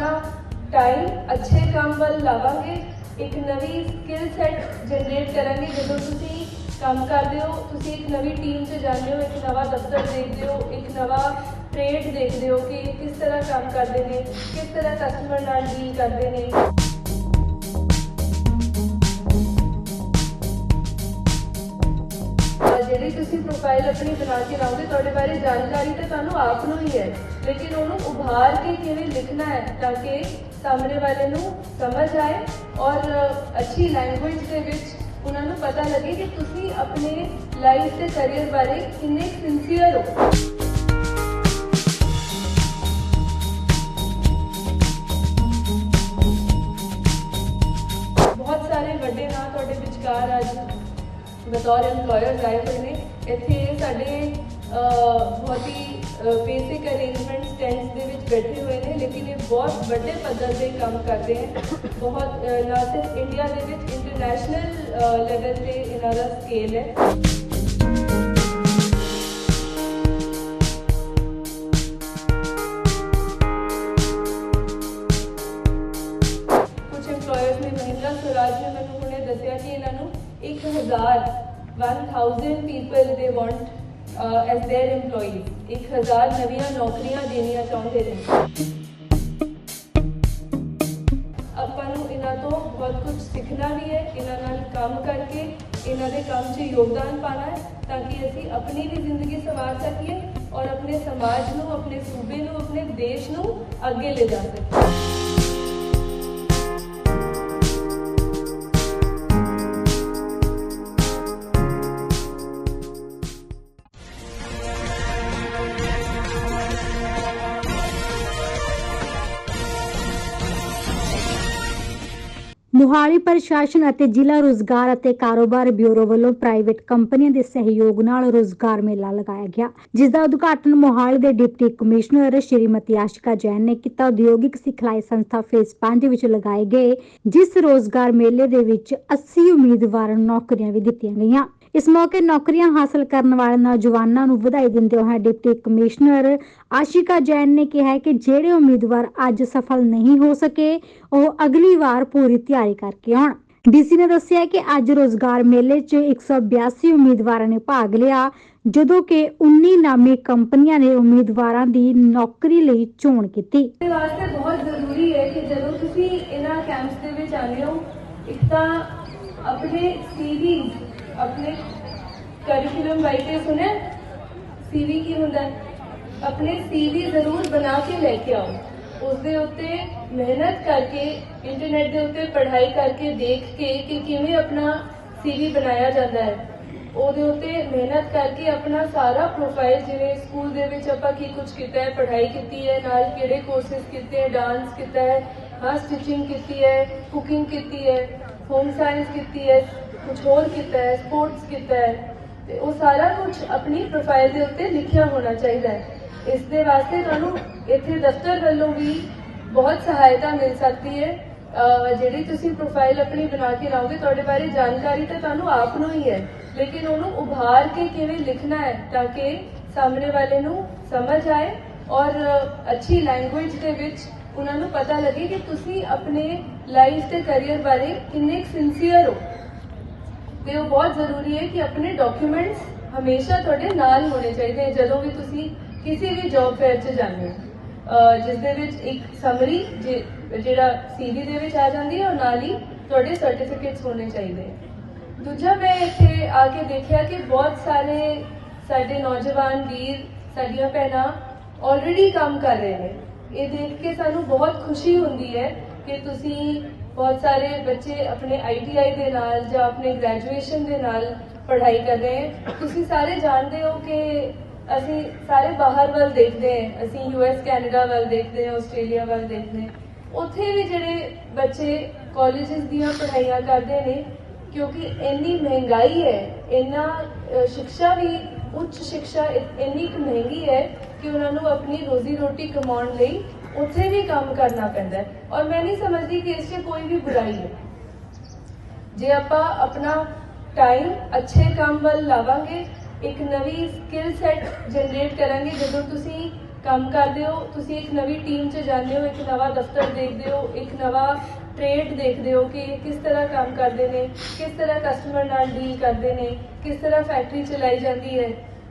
ਆਪਣਾ ਟਾਈਮ ਅੱਛੇ ਕੰਮ ਵੱਲ ਲਾਵਾਂਗੇ ਇੱਕ ਨਵੀਂ ਸਕਿੱਲ ਸੈਟ ਜਨਰੇਟ ਕਰਾਂਗੇ ਜਦੋਂ ਤੁਸੀਂ ਕੰਮ ਕਰਦੇ ਹੋ ਤੁਸੀਂ ਇੱਕ ਨਵੀਂ ਟੀਮ 'ਚ ਜਾਂਦੇ ਹੋ ਇੱਕ ਨਵਾਂ ਦਫ਼ਤਰ ਦੇਖਦੇ ਹੋ ਇੱਕ ਨਵਾਂ ਟ੍ਰੇਡ ਦੇਖਦੇ ਹੋ ਕਿ ਇਹ ਕਿਸ ਤਰ੍ਹਾਂ ਕੰਮ ਕਰਦੇ ਨੇ ਕਿਸ ਤਰ੍ਹਾਂ ਕਸਟਮਰ ਨਾਲ ਡੀਲ ਕਰਦੇ ਨੇ ਤੁਸੀਂ ਪ੍ਰੋਫਾਈਲ ਆਪਣੀ ਬਣਾ ਕੇ ਲਾਓਗੇ, ਤੁਹਾਡੇ ਬਾਰੇ ਜਾਣਕਾਰੀ ਤਾਂ ਤੁਹਾਨੂੰ ਆਪ ਨੂੰ ਹੀ ਹੈ। ਲੇਕਿਨ ਉਹਨੂੰ ਉਭਾਰ ਕੇ ਕਿਵੇਂ ਲਿਖਣਾ ਹੈ ਤਾਂ ਕਿ ਸਾਹਮਣੇ ਵਾਲੇ ਨੂੰ ਸਮਝ ਆਏ ਔਰ ਅੱਛੀ ਲੈਂਗੁਏਜ ਦੇ ਵਿੱਚ ਉਹਨਾਂ ਨੂੰ ਪਤਾ ਲੱਗੇ ਕਿ ਤੁਸੀਂ ਆਪਣੇ ਲਾਈਫ ਤੇ ਕੈਰੀਅਰ ਬਾਰੇ ਕਿੰਨੇ ਸਿੰਸੀਅਰ ਹੋ। ਬਹੁਤ ਸਾਰੇ ਵੱਡੇ ਨਾਂ ਤੁਹਾਡੇ ਵਿਚਕਾਰ ਅੱਜ ਬਤੌਰ EMPLOYERS ਆਏ ਹੋਏ ਨੇ। ਇੱਥੇ ਸਾਡੇ ਬਹੁਤ ਹੀ ਬੇਸਿਕ ਅਰੇਂਜਮੈਂਟਸ ਟੈਂਟਸ ਦੇ ਵਿੱਚ ਬੈਠੇ ਹੋਏ ਨੇ, ਲੇਕਿਨ ਇਹ ਬਹੁਤ ਵੱਡੇ ਪੱਧਰ ਤੇ ਕੰਮ ਕਰਦੇ ਹਨ ਬਹੁਤ ਨਾ ਸਿਰਫ ਇੰਡੀਆ ਦੇ ਵਿੱਚ ਇੰਟਰਨੈਸ਼ਨਲ ਲੈਵਲ ਤੇ ਇਹਨਾਂ ਦਾ ਸਕੇਲ ਹੈ। people they want uh, as their employees. 1000 ਨਵੀਆਂ ਨੌਕਰੀਆਂ ਦੇਣੀਆਂ ਚਾਹੁੰਦੇ ਨੇ ਆਪਾਂ ਨੂੰ ਇਹਨਾਂ ਤੋਂ ਬਹੁਤ ਕੁਝ ਸਿੱਖਣਾ ਵੀ ਹੈ ਇਹਨਾਂ ਨਾਲ ਕੰਮ ਕਰਕੇ ਇਹਨਾਂ ਦੇ ਕੰਮ 'ਚ ਯੋਗਦਾਨ ਪਾਣਾ ਹੈ ਤਾਂ ਕਿ ਅਸੀਂ ਆਪਣੀ ਵੀ ਜ਼ਿੰਦਗੀ ਸਵਾਰ ਸਕੀਏ ਔਰ ਆਪਣੇ ਸਮਾਜ ਨੂੰ ਆਪਣੇ ਸੂਬੇ ਨੂੰ ਆਪਣੇ ਦੇਸ਼ ਨੂੰ ਅੱਗੇ ਲੈ ਜਾ ਸਕੀਏ ਮੋਹਾਲੀ ਪ੍ਰਸ਼ਾਸਨ ਅਤੇ ਜ਼ਿਲ੍ਹਾ ਰੋਜ਼ਗਾਰ ਅਤੇ ਕਾਰੋਬਾਰ ਬਿਊਰੋ ਵੱਲੋਂ ਪ੍ਰਾਈਵੇਟ ਕੰਪਨੀਆਂ ਦੇ ਸਹਿਯੋਗ ਨਾਲ ਰੋਜ਼ਗਾਰ ਮੇਲਾ ਲਗਾਇਆ ਗਿਆ, ਜਿਸ ਦਾ ਉਦਘਾਟਨ ਮੋਹਾਲੀ ਦੇ ਡਿਪਟੀ ਕਮਿਸ਼ਨਰ ਸ਼੍ਰੀਮਤੀ ਆਸ਼ਿਕਾ ਜੈਨ ਨੇ ਕੀਤਾ। ਉਦਯੋਗਿਕ ਸਿਖਲਾਈ ਸੰਸਥਾ ਫੇਸ 5 ਵਿੱਚ ਲਗਾਏ ਗਏ, ਜਿਸ ਰੋਜ਼ਗਾਰ ਮੇਲੇ ਦੇ ਵਿੱਚ 80 ਉਮੀਦਵਾਰਾਂ ਨੂੰ ਨੌਕਰੀਆਂ ਵੀ ਦਿੱਤੀਆਂ ਗਈਆਂ। ਇਸ ਮੌਕੇ ਨੌਕਰੀਆਂ ਹਾਸਲ ਕਰਨ ਵਾਲੇ ਨੌਜਵਾਨਾਂ ਨੂੰ ਵਧਾਈ ਦਿੰਦੇ ਹੋਏ ਡਿਪਟੀ ਕਮਿਸ਼ਨਰ ਆਸ਼ਿਕਾ ਜੈਨ ਨੇ ਕਿਹਾ ਕਿ ਜਿਹੜੇ ਉਮੀਦਵਾਰ ਅੱਜ ਸਫਲ ਨਹੀਂ ਹੋ ਸਕੇ, ਉਹ ਅਗਲੀ ਵਾਰ ਪੂਰੀ ਤਿਆਰੀ ਕਰਕੇ ਆਉਣ। ਡੀਸੀ ਨੇ ਦੱਸਿਆ ਕਿ ਅੱਜ ਰੋਜ਼ਗਾਰ ਮੇਲੇ 'ਚ 182 ਉਮੀਦਵਾਰਾਂ ਨੇ ਭਾਗ ਲਿਆ, ਜਦੋਂ ਕਿ 19 ਨਾਮੀ ਕੰਪਨੀਆਂ ਨੇ ਉਮੀਦਵਾਰਾਂ ਦੀ ਨੌਕਰੀ ਲਈ ਚੋਣ ਕੀਤੀ। ਇਸ ਵਾਸਤੇ ਬਹੁਤ ਜ਼ਰੂਰੀ ਹੈ ਕਿ ਜਦੋਂ ਤੁਸੀਂ ਇਹਨਾਂ ਕੈਂਪਸ ਦੇ ਵਿੱਚ ਆਉਂਦੇ ਹੋ, ਇੱਕ ਤਾਂ ਆਪਣੇ ਸੀਵੀ ਆਪਣੇ ਕਰਿਕੂਲਮ ਬਾਈਟੇ ਸੁਣਿਆ? ਸੀਵੀ ਕੀ ਹੁੰਦਾ? ਹੈ? ਆਪਣੇ ਸੀਵੀ ਜ਼ਰੂਰ ਬਣਾ ਕੇ ਲੈ ਕੇ ਆਓ। ਉਸ ਦੇ ਉੱਤੇ ਮਿਹਨਤ ਕਰਕੇ ਇੰਟਰਨੈਟ ਦੇ ਉੱਤੇ ਪੜ੍ਹਾਈ ਕਰਕੇ ਦੇਖ ਕੇ ਕਿ ਕਿਵੇਂ ਆਪਣਾ ਸੀਵੀ ਬਣਾਇਆ ਜਾਂਦਾ ਹੈ। ਉਹਦੇ ਉੱਤੇ ਮਿਹਨਤ ਕਰਕੇ ਆਪਣਾ ਸਾਰਾ ਪ੍ਰੋਫਾਈਲ ਜਿਵੇਂ ਸਕੂਲ ਦੇ ਵਿੱਚ ਆਪਾਂ ਕੀ ਕੁਝ ਕੀਤਾ ਹੈ, ਪੜ੍ਹਾਈ ਕੀਤੀ ਹੈ, ਨਾਲ ਕਿਹੜੇ ਕੋਰਸਿਸ ਕੀਤੇ ਹੈ ਡਾਂਸ ਕੀਤਾ ਹੈ, ਹਾਂ ਸਟਿਚਿੰਗ ਕੀਤੀ ਹੈ ਕੁਕਿੰਗ ਕੀਤੀ ਹੈ। ਹੋਮ ਸਾਇੰਸ ਕੀਤੀ ਹੈ ਕੁਝ ਹੋਰ ਕੀਤਾ ਹੈ ਸਪੋਰਟਸ ਕੀਤਾ ਹੈ, ਤੇ ਉਹ ਸਾਰਾ ਕੁਝ ਆਪਣੀ ਪ੍ਰੋਫਾਈਲ ਦੇ ਉੱਤੇ ਲਿਖਿਆ ਹੋਣਾ ਚਾਹੀਦਾ ਹੈ। ਇਸ ਦੇ ਵਾਸਤੇ ਤੁਹਾਨੂੰ ਇੱਥੇ ਦਫ਼ਤਰ ਵੱਲੋਂ ਵੀ ਬਹੁਤ ਸਹਾਇਤਾ ਮਿਲ ਸਕਦੀ ਹੈ। ਜਿਹੜੀ ਤੁਸੀਂ ਪ੍ਰੋਫਾਈਲ ਆਪਣੀ ਬਣਾ ਕੇ ਲਾਓਗੇ, ਤੁਹਾਡੇ ਬਾਰੇ ਜਾਣਕਾਰੀ ਤਾਂ ਤੁਹਾਨੂੰ ਆਪ ਨੂੰ ਹੀ ਹੈ, ਲੇਕਿਨ ਉਹਨੂੰ ਉਭਾਰ ਕੇ ਕਿਵੇਂ ਲਿਖਣਾ ਹੈ ਤਾਂ ਕਿ ਸਾਹਮਣੇ ਵਾਲੇ ਨੂੰ ਸਮਝ ਆਏ ਔਰ ਅੱਛੀ ਲੈਂਗੁਏਜ ਦੇ ਵਿੱਚ ਉਹਨਾਂ ਨੂੰ ਪਤਾ ਲੱਗੇ ਕਿ ਤੁਸੀਂ ਆਪਣੇ ਲਾਈਫ ਤੇ ਕੈਰੀਅਰ ਬਾਰੇ ਕਿੰਨੇ ਸਿੰਸੀਅਰ ਹੋ। ਤੇ ਉਹ ਬਹੁਤ ਜ਼ਰੂਰੀ ਹੈ ਕਿ ਆਪਣੇ ਡਾਕੂਮੈਂਟਸ ਹਮੇਸ਼ਾ ਤੁਹਾਡੇ ਨਾਲ ਹੋਣੇ ਚਾਹੀਦੇ ਹੈ, ਜਦੋਂ ਵੀ ਤੁਸੀਂ ਕਿਸੇ ਵੀ ਜੌਬ ਫੇਅਰ 'ਚ ਜਾਂਦੇ ਹੋ। ਜਿਸ ਦੇ ਵਿੱਚ ਇੱਕ ਸਮਰੀ ਜਿਹੜਾ ਸੀਵੀ ਦੇ ਵਿੱਚ ਆ ਜਾਂਦੀ ਹੈ ਔਰ ਨਾਲ ਹੀ ਤੁਹਾਡੇ ਸਰਟੀਫਿਕੇਟਸ ਹੋਣੇ ਚਾਹੀਦੇ ਦੂਜਾ ਮੈਂ ਇੱਥੇ ਆ ਕੇ ਦੇਖਿਆ ਕਿ ਬਹੁਤ ਸਾਰੇ ਸਾਡੇ ਨੌਜਵਾਨ ਵੀਰ, ਸਾਡੀਆਂ ਭੈਣਾਂ ਆਲਰੇਡੀ ਕੰਮ ਕਰ ਰਹੇ ਨੇ। ਇਹ ਦੇਖ ਕੇ ਸਾਨੂੰ ਬਹੁਤ ਖੁਸ਼ੀ ਹੁੰਦੀ ਹੈ ਕਿ ਤੁਸੀਂ ਬਹੁਤ ਸਾਰੇ ਬੱਚੇ ਆਪਣੇ ਆਈਟੀਆਈ ਦੇ ਨਾਲ ਜਾਂ ਆਪਣੇ ਗ੍ਰੈਜੂਏਸ਼ਨ ਦੇ ਨਾਲ ਪੜ੍ਹਾਈ ਕਰ ਰਹੇ ਹੈ। ਤੁਸੀਂ ਸਾਰੇ ਜਾਣਦੇ ਹੋ ਕਿ ਅਸੀਂ ਸਾਰੇ ਬਾਹਰ ਵੱਲ ਦੇਖਦੇ ਹਾਂ। ਅਸੀਂ ਯੂਐਸ ਕੈਨੇਡਾ ਵੱਲ ਦੇਖਦੇ ਹਾਂ ਆਸਟ੍ਰੇਲੀਆ ਵੱਲ ਦੇਖਦੇ ਹਾਂ। ਉੱਥੇ ਵੀ ਜਿਹੜੇ ਬੱਚੇ ਕਾਲਜਸ ਦੀਆਂ ਪੜ੍ਹਾਈਆਂ ਕਰਦੇ ਨੇ ਕਿਉਂਕਿ ਇੰਨੀ ਮਹਿੰਗਾਈ ਹੈ ਇੰਨਾ ਅ, ਸਿੱਖਿਆ ਵੀ ਉੱਚ ਸਿੱਖਿਆ ਇੰਨੀ ਕੁ ਮਹਿੰਗੀ ਹੈ ਕਿ ਉਹਨਾਂ ਨੂੰ ਆਪਣੀ ਰੋਜ਼ੀ ਰੋਟੀ ਕਮਾਉਣ ਲਈ ਉੱਥੇ ਵੀ ਕੰਮ ਕਰਨਾ ਪੈਂਦਾ ਹੈ। ਔਰ ਮੈਂ ਨਹੀਂ ਸਮਝਦੀ ਕਿ ਇਸ 'ਚ ਕੋਈ ਵੀ ਬੁਰਾਈ ਹੈ। ਜੇ ਆਪਾਂ ਆਪਣਾ ਟਾਈਮ ਅੱਛੇ ਕੰਮ ਵੱਲ ਲਾਵਾਂਗੇ, ਇੱਕ ਨਵੀਂ ਸਕਿੱਲ ਸੈਟ ਜਨਰੇਟ ਕਰਾਂਗੇ, ਜਦੋਂ ਤੁਸੀਂ ਕੰਮ ਕਰਦੇ ਹੋ, ਤੁਸੀਂ ਇੱਕ ਨਵੀਂ ਟੀਮ 'ਚ ਜਾਂਦੇ ਹੋ, ਇੱਕ ਨਵਾਂ ਦਫ਼ਤਰ ਦੇਖਦੇ ਹੋ, ਇੱਕ ਨਵਾਂ ਟ੍ਰੇਡ ਦੇਖਦੇ ਹੋ ਕਿ ਕਿਸ ਤਰ੍ਹਾਂ ਕੰਮ ਕਰਦੇ ਨੇ, ਕਿਸ ਤਰ੍ਹਾਂ ਕਸਟਮਰ ਨਾਲ ਡੀਲ ਕਰਦੇ ਨੇ, ਕਿਸ ਤਰ੍ਹਾਂ ਫੈਕਟਰੀ ਚਲਾਈ ਜਾਂਦੀ ਹੈ।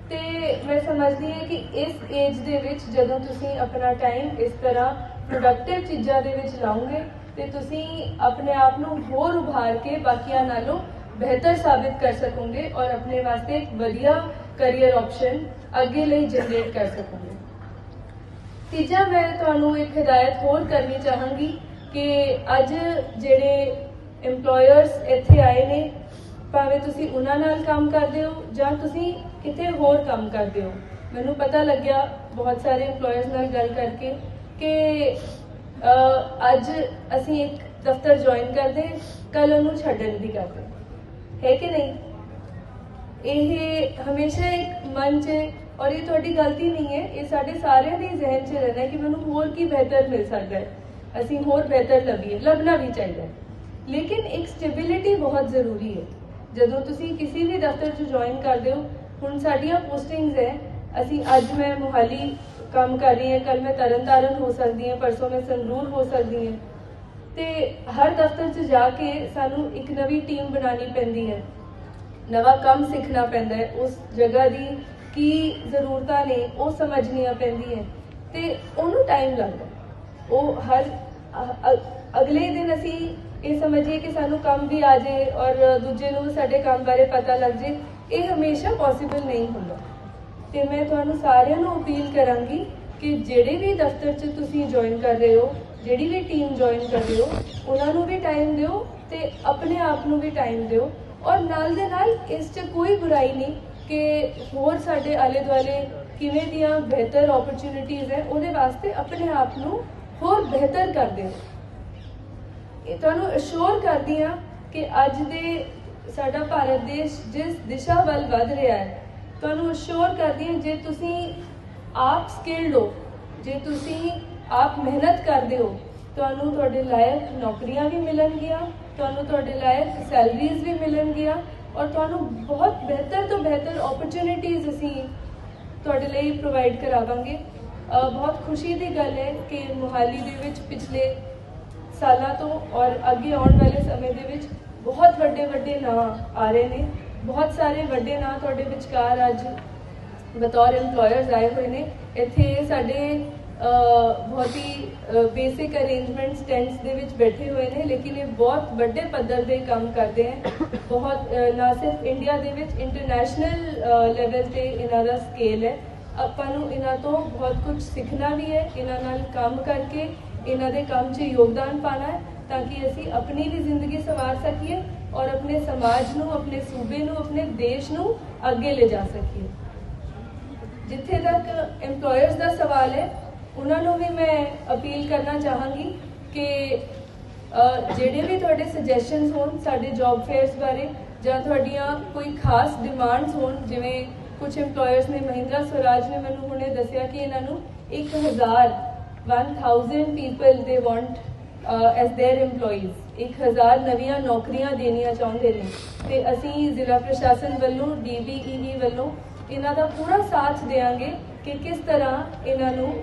ਤੇ ਮੈਂ ਸਮਝਦੀ ਹਾਂ ਕਿ ਇਸ ਏਜ ਦੇ ਵਿੱਚ ਜਦੋਂ ਤੁਸੀਂ ਆਪਣਾ ਟਾਈਮ ਇਸ ਤਰ੍ਹਾਂ ਪ੍ਰੋਡਕਟਿਵ ਚੀਜ਼ਾਂ ਦੇ ਵਿੱਚ ਲਾਉਂਗੇ ਤੇ ਤੁਸੀਂ ਆਪਣੇ ਆਪ ਨੂੰ ਹੋਰ ਉਭਾਰ ਕੇ ਬਾਕੀਆਂ ਨਾਲੋਂ ਬਿਹਤਰ ਸਾਬਿਤ ਕਰ ਸਕੋਗੇ ਔਰ ਆਪਣੇ ਵਾਸਤੇ ਇੱਕ ਵਧੀਆ ਕੈਰੀਅਰ ਆਪਸ਼ਨ ਅੱਗੇ ਲਈ ਜਨਰੇਟ ਕਰ ਸਕੋਗੇ। ਤੀਜਾ, ਮੈਂ ਤੁਹਾਨੂੰ ਇੱਕ ਹਦਾਇਤ ਹੋਰ ਕਰਨੀ ਚਾਹਾਂਗੀ ਕਿ ਅੱਜ ਜਿਹੜੇ EMPLOYERS ਇੱਥੇ ਆਏ ਨੇ ਭਾਵੇਂ ਤੁਸੀਂ ਉਹਨਾਂ ਨਾਲ ਕੰਮ ਕਰਦੇ ਹੋ ਜਾਂ ਤੁਸੀਂ ਕਿਤੇ ਹੋਰ ਕੰਮ ਕਰਦੇ ਹੋ। ਮੈਨੂੰ ਪਤਾ ਲੱਗਿਆ ਬਹੁਤ ਸਾਰੇ EMPLOYERS ਨਾਲ ਗੱਲ ਕਰਕੇ ਕਿ ਅੱਜ ਅਸੀਂ ਇੱਕ ਦਫ਼ਤਰ ਜੁਆਇਨ ਕਰਦੇ ਕੱਲ ਉਹਨੂੰ ਛੱਡਣ ਦੀ ਕਰਦੇ। ਹੈ ਕਿ ਨਹੀਂ? ਇਹ ਹਮੇਸ਼ਾ ਇੱਕ ਮਨ 'ਚ ਔਰ ਇਹ ਤੁਹਾਡੀ ਗਲਤੀ ਨਹੀਂ ਹੈ, ਇਹ ਸਾਡੇ ਸਾਰਿਆਂ ਦੇ ਜ਼ਿਹਨ 'ਚ ਰਹਿਣਾ ਕਿ ਮੈਨੂੰ ਹੋਰ ਕੀ ਬਿਹਤਰ ਮਿਲ ਸਕਦਾ ਹੈ। ਅਸੀਂ ਹੋਰ ਬਿਹਤਰ ਲੱਭੀਏ, ਲੱਭਣਾ ਵੀ ਚਾਹੀਦਾ ਹੈ। ਲੇਕਿਨ ਇੱਕ ਸਟੇਬਿਲਿਟੀ ਬਹੁਤ ਜ਼ਰੂਰੀ ਹੈ। ਜਦੋਂ ਤੁਸੀਂ ਕਿਸੇ ਵੀ ਦਫ਼ਤਰ 'ਚ ਜੁਆਇਨ ਕਰਦੇ ਹੋ, ਹੁਣ ਸਾਡੀਆਂ ਪੋਸਟਿੰਗਸ ਹੈ, ਅਸੀਂ ਅੱਜ ਮੈਂ ਮੁਹਾਲੀ ਕੰਮ ਕਰ ਰਹੀ ਹਾਂ ਕੱਲ ਮੈਂ ਤਰਨਤਾਰਨ ਹੋ ਸਕਦੀ ਹਾਂ, ਪਰਸੋਂ ਮੈਂ ਸੰਗਰੂਰ ਹੋ ਸਕਦੀ ਹਾਂ। ਤੇ ਹਰ ਦਫ਼ਤਰ 'ਚ ਜਾ ਕੇ ਸਾਨੂੰ ਇੱਕ ਨਵੀਂ ਟੀਮ ਬਣਾਉਣੀ ਪੈਂਦੀ ਹੈ। ਨਵਾਂ ਕੰਮ ਸਿੱਖਣਾ ਪੈਂਦਾ ਹੈ, ਉਸ ਜਗ੍ਹਾ ਦੀ ਕੀ ਜ਼ਰੂਰਤਾਂ ਨੇ, ਉਹ ਸਮਝਣੀਆਂ ਪੈਂਦੀਆਂ ਤੇ ਉਹਨੂੰ ਟਾਈਮ ਲੱਗਦਾ ਉਹ ਹਰ ਅਗਲੇ ਦਿਨ ਅਸੀਂ ਇਹ ਸਮਝੀਏ ਕਿ ਸਾਨੂੰ ਕੰਮ ਵੀ ਆ ਜੇ ਔਰ ਦੂਜੇ ਨੂੰ ਸਾਡੇ ਕੰਮ ਬਾਰੇ ਪਤਾ ਲੱਗ ਜੇ, ਇਹ ਹਮੇਸ਼ਾ ਪੋਸੀਬਲ ਨਹੀਂ ਹੁੰਦਾ। ਤੇ ਮੈਂ ਤੁਹਾਨੂੰ ਸਾਰਿਆਂ ਨੂੰ ਅਪੀਲ ਕਰਾਂਗੀ ਕਿ ਜਿਹੜੇ ਵੀ ਦਫ਼ਤਰ 'ਚ ਤੁਸੀਂ ਜੁਆਇਨ ਕਰ ਰਹੇ ਹੋ, ਜਿਹੜੀ ਵੀ ਟੀਮ ਜੁਆਇਨ ਕਰ ਰਹੇ ਹੋ, ਉਹਨਾਂ ਨੂੰ ਵੀ ਟਾਈਮ ਦਿਓ ਤੇ ਆਪਣੇ ਆਪ ਨੂੰ ਵੀ ਟਾਈਮ ਦਿਓ ਔਰ ਨਾਲ ਦੇ ਨਾਲ ਇਸ 'ਚ ਕੋਈ ਬੁਰਾਈ ਨਹੀਂ ਕਿ ਹੋਰ ਸਾਡੇ ਆਲੇ ਦੁਆਲੇ ਕਿਵੇਂ ਦੀਆਂ ਬਿਹਤਰ ਓਪਰਚ्युनिटीज ਹੈ, ਉਹਦੇ ਵਾਸਤੇ ਆਪਣੇ ਆਪ ਨੂੰ ਹੋਰ ਬਿਹਤਰ ਕਰ ਦਿਓ ਤੁਹਾਨੂੰ ਅਸ਼ੋਰ ਕਰਦੀ ਆ ਕਿ ਅੱਜ ਦੇ ਸਾਡਾ ਭਾਰਤ ਦੇਸ਼ ਜਿਸ ਦਿਸ਼ਾ ਵੱਲ ਵਧ ਰਿਹਾ ਹੈ, ਤੁਹਾਨੂੰ ਅਸ਼ੋਰ ਕਰਦੀ ਹਾਂ ਜੇ ਤੁਸੀਂ ਆਪ ਸਕਿਲਡ ਹੋ, ਜੇ ਤੁਸੀਂ ਆਪ ਮਿਹਨਤ ਕਰਦੇ ਹੋ, ਤੁਹਾਨੂੰ ਤੁਹਾਡੇ ਲਾਇਕ ਨੌਕਰੀਆਂ ਵੀ ਮਿਲਣਗੀਆਂ, ਤੁਹਾਨੂੰ ਤੁਹਾਡੇ ਲਾਇਕ ਸੈਲਰੀਜ਼ ਵੀ ਮਿਲਣਗੀਆਂ ਔਰ ਤੁਹਾਨੂੰ ਬਹੁਤ ਬਿਹਤਰ ਤੋਂ ਬਿਹਤਰ ਓਪਰਚੁਨਿਟੀਜ਼ ਅਸੀਂ ਤੁਹਾਡੇ ਲਈ ਪ੍ਰੋਵਾਈਡ ਕਰਾਵਾਂਗੇ। ਬਹੁਤ ਖੁਸ਼ੀ ਦੀ ਗੱਲ ਹੈ ਕਿ ਮੁਹਾਲੀ ਦੇ ਵਿੱਚ ਪਿਛਲੇ ਸਾਲਾਂ ਤੋਂ ਔਰ ਅੱਗੇ ਆਉਣ ਵਾਲੇ ਸਮੇਂ ਦੇ ਵਿੱਚ ਬਹੁਤ ਵੱਡੇ ਵੱਡੇ ਨਾਂ ਆ ਰਹੇ ਨੇ। ਬਹੁਤ ਸਾਰੇ ਵੱਡੇ ਨਾਂ ਤੁਹਾਡੇ ਵਿਚਕਾਰ ਅੱਜ ਬਤੌਰ EMPLOYERS ਆਏ ਹੋਏ ਨੇ। ਇੱਥੇ ਸਾਡੇ ਬਹੁਤ ਹੀ ਬੇਸਿਕ ਅਰੇਂਜਮੈਂਟਸ ਟੈਂਟਸ ਦੇ ਵਿੱਚ ਬੈਠੇ ਹੋਏ ਨੇ, ਲੇਕਿਨ ਇਹ ਬਹੁਤ ਵੱਡੇ ਪੱਧਰ ਦੇ ਕੰਮ ਕਰਦੇ ਹੈ। ਬਹੁਤ ਨਾ ਸਿਰਫ ਇੰਡੀਆ ਦੇ ਵਿੱਚ ਇੰਟਰਨੈਸ਼ਨਲ ਲੈਵਲ ਤੇ ਇਹਨਾਂ ਦਾ ਸਕੇਲ ਹੈ। ਆਪਾਂ ਨੂੰ ਇਹਨਾਂ ਤੋਂ ਬਹੁਤ ਕੁਝ ਸਿੱਖਣਾ ਵੀ ਹੈ, ਇਹਨਾਂ ਨਾਲ ਕੰਮ ਕਰਕੇ ਇਹਨਾਂ ਦੇ ਕੰਮ 'ਚ ਯੋਗਦਾਨ ਪਾਣਾ ਹੈ ਤਾਂ ਕਿ ਅਸੀਂ ਆਪਣੀ ਵੀ ਜ਼ਿੰਦਗੀ ਸੰਵਾਰ ਸਕੀਏ ਔਰ ਆਪਣੇ ਸਮਾਜ ਨੂੰ, ਆਪਣੇ ਸੂਬੇ ਨੂੰ, ਆਪਣੇ ਦੇਸ਼ ਨੂੰ ਅੱਗੇ ਲੈ ਜਾ ਸਕੀਏ। ਜਿੱਥੇ ਤੱਕ EMPLOYERS ਦਾ ਸਵਾਲ ਹੈ, ਉਹਨਾਂ ਨੂੰ ਵੀ ਮੈਂ ਅਪੀਲ ਕਰਨਾ ਚਾਹਾਂਗੀ ਕਿ ਜਿਹੜੇ ਵੀ ਤੁਹਾਡੇ ਸੁਜੈਸ਼ਨਸ ਹੋਣ ਸਾਡੇ ਜੌਬ ਫੇਅਰਸ ਬਾਰੇ ਜਾਂ ਤੁਹਾਡੀਆਂ ਕੋਈ ਖਾਸ ਡਿਮਾਂਡਸ ਹੋਣ, ਜਿਵੇਂ ਕੁਝ EMPLOYERS ਨੇ ਮਹਿੰਦਰਾ ਸਵਰਾਜ ਨੇ ਮੈਨੂੰ ਹੁਣੇ ਦੱਸਿਆ ਕਿ ਇਹਨਾਂ ਨੂੰ 1000 1000 ਪੀਪਲ ਦੇ ਵਾਂਟ ਐਸ देयर EMPLOYEES 1000 ਨਵੀਆਂ ਨੌਕਰੀਆਂ ਦੇਣੀਆਂ ਚਾਹੁੰਦੇ ਨੇ ਤੇ ਅਸੀਂ ਜ਼ਿਲ੍ਹਾ ਪ੍ਰਸ਼ਾਸਨ ਵੱਲੋਂ DBEE ਵੱਲੋਂ ਇਹਨਾਂ ਦਾ ਪੂਰਾ ਸਾਥ ਦੇਵਾਂਗੇ ਕਿ ਕਿਸ ਤਰ੍ਹਾਂ ਇਹਨਾਂ ਨੂੰ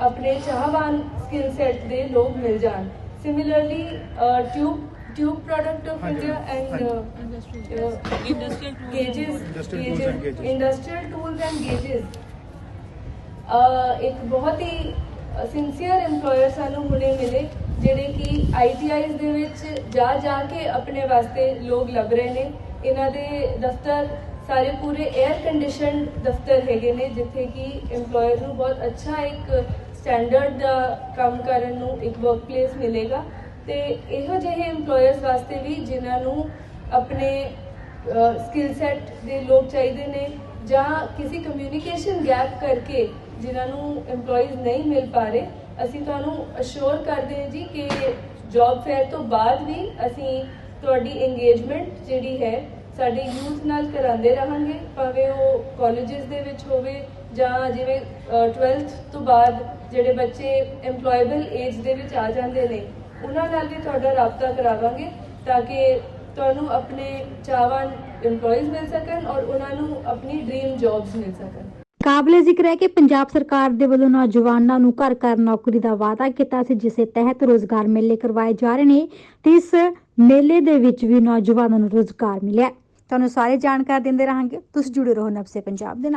ਆਪਣੇ ਚਾਹਵਾਨ ਸਕਿੱਲ ਸੈਟ ਦੇ ਲੋਕ ਮਿਲ ਜਾਣ similarly tube tube product of India and uh, industrial, uh, industrial tools gauges, industrial gauges, tools and gauges. Industrial tools and gauges. Uh, एक बहुत ही ਸਿੰਸੀਅਰ EMPLOYER ਸਾਨੂੰ ਹੁਣੇ ਮਿਲੇ, ਜਿਹੜੇ ਕਿ ITIs ਦੇ ਵਿੱਚ ਜਾ ਜਾ ਕੇ ਆਪਣੇ ਵਾਸਤੇ ਲੋਕ ਲੱਭ ਰਹੇ ਨੇ। ਇਹਨਾਂ ਦੇ ਦਫ਼ਤਰ ਸਾਰੇ ਪੂਰੇ 에ਅਰ ਕੰਡੀਸ਼ਨ ਦਫ਼ਤਰ ਹੈਗੇ ਨੇ, ਜਿੱਥੇ ਕਿ EMPLOYER ਨੂੰ ਬਹੁਤ ਅੱਛਾ ਇੱਕ ਸਟੈਂਡਰਡ ਦਾ ਕੰਮ ਕਰਨ ਨੂੰ ਇੱਕ ਵਰਕਪਲੇਸ ਮਿਲੇਗਾ। ਤੇ ਇਹੋ ਜਿਹੇ EMPLOYERS ਵਾਸਤੇ ਵੀ ਜਿਨ੍ਹਾਂ ਨੂੰ ਆਪਣੇ ਸਕਿੱਲ ਸੈਟ ਦੇ ਲੋਕ ਚਾਹੀਦੇ ਨੇ ਜਾਂ ਕਿਸੇ ਕਮਿਊਨੀਕੇਸ਼ਨ ਗੈਪ ਕਰਕੇ ਜਿਨ੍ਹਾਂ ਨੂੰ EMPLOYEES ਨਹੀਂ ਮਿਲ ਪਾ ਰਹੇ ਅਸੀਂ ਤੁਹਾਨੂੰ ਅਸ਼ੋਰ ਕਰਦੇ ਹਾਂ ਜੀ ਕਿ ਜੌਬ ਫੇਅਰ ਤੋਂ ਬਾਅਦ ਵੀ ਅਸੀਂ ਤੁਹਾਡੀ ਇੰਗੇਜਮੈਂਟ ਜਿਹੜੀ ਹੈ ਸਾਡੇ ਯੂਥ ਨਾਲ ਕਰਾਉਂਦੇ ਰਹਾਂਗੇ ਭਾਵੇਂ ਉਹ ਕਾਲਜਸ ਦੇ ਵਿੱਚ ਹੋਵੇ ਜਾਂ ਜਿਵੇਂ ਅਹ, 12th ਤੋਂ ਬਾਅਦ ਜਿਹੜੇ ਬੱਚੇ EMPLOYABLE ਏਜ ਦੇ ਵਿੱਚ ਆ ਜਾਂਦੇ ਨੇ ਉਹਨਾਂ ਨਾਲ ਵੀ ਤੁਹਾਡਾ ਰਾਬਤਾ ਕਰਾਵਾਂਗੇ ਤਾਂ ਕਿ ਤੁਹਾਨੂੰ ਆਪਣੇ ਚਾਹਵਾਨ EMPLOYEES ਮਿਲ ਸਕਣ ਔਰ ਉਹਨਾਂ ਨੂੰ ਆਪਣੀ ਡ੍ਰੀਮ ਜੌਬਸ ਮਿਲ ਸਕਣ। ਕਾਬਲੇ ਜ਼ਿਕਰ ਹੈ ਕਿ ਪੰਜਾਬ ਸਰਕਾਰ ਦੇ ਵੱਲੋਂ ਨੌਜਵਾਨਾਂ ਨੂੰ ਘਰ ਘਰ ਨੌਕਰੀ ਦਾ ਵਾਅਦਾ ਕੀਤਾ ਸੀ, ਜਿਸ ਤਹਿਤ ਰੋਜ਼ਗਾਰ ਮੇਲੇ ਕਰਵਾਏ ਜਾ ਰਹੇ ਨੇ ਤੇ ਇਸ ਮੇਲੇ ਦੇ ਵਿੱਚ ਵੀ ਨੌਜਵਾਨਾਂ ਨੂੰ ਰੋਜ਼ਗਾਰ ਮਿਲਿਆ ਤੁਹਾਨੂੰ ਸਾਰੇ ਜਾਣਕਾਰੀ ਦਿੰਦੇ ਰਹਾਂਗੇ। ਤੁਸੀਂ ਜੁੜੇ ਰਹੋ ਨਵਸੇ ਪੰਜਾਬ ਦੇ ਨਾਲ।